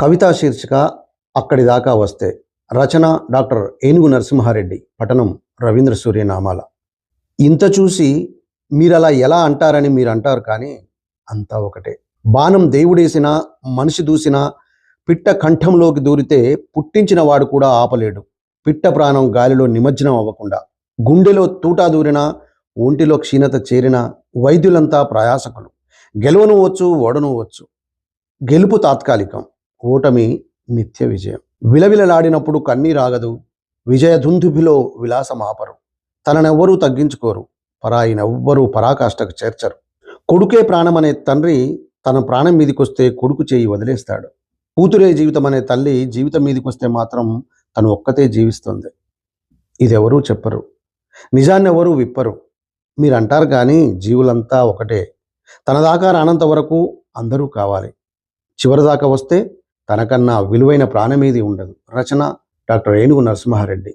కవితా శీర్షిక అక్కడి దాకా వస్తే. రచన డాక్టర్ ఏనుగు నరసింహారెడ్డి పఠనం రవీంద్ర సూర్యనామాల. ఇంత చూసి మీరు అలా ఎలా అంటారని మీరు అంటారు కానీ అంతా ఒకటే. బాణం దేవుడేసినా మనిషి దూసినా పిట్ట కంఠంలోకి దూరితే పుట్టించిన వాడు కూడా ఆపలేడు. పిట్ట ప్రాణం గాలిలో నిమజ్జనం అవ్వకుండా. గుండెలో తూటా దూరినా ఒంటిలో క్షీణత చేరిన వైద్యులంతా ప్రయాసకులు. గెలవనువచ్చు ఓడనువచ్చు గెలుపు తాత్కాలికం. ఓటమి నిత్య విజయం. విలవిలలాడినప్పుడు కన్నీరాగదు. విజయ విలాసమాపరు. తననెవ్వరూ తగ్గించుకోరు. పరాయినెవ్వరూ పరాకాష్ఠకు చేర్చరు. కొడుకే ప్రాణం అనే తండ్రి తన ప్రాణం మీదికొస్తే కొడుకు చేయి వదిలేస్తాడు. కూతురే జీవితం అనే తల్లి జీవితం మీదికొస్తే మాత్రం తను ఒక్కతే జీవిస్తుంది. ఇదెవరూ చెప్పరు. నిజాన్ని ఎవరూ విప్పరు. మీరు అంటారు కానీ జీవులంతా ఒకటే. తన దాకా రానంత వరకు అందరూ కావాలి. చివరి దాకా వస్తే తనకన్నా విలువైన ప్రాణమేది ఉండదు. రచన డాక్టర్ ఏనుగు నరసింహారెడ్డి.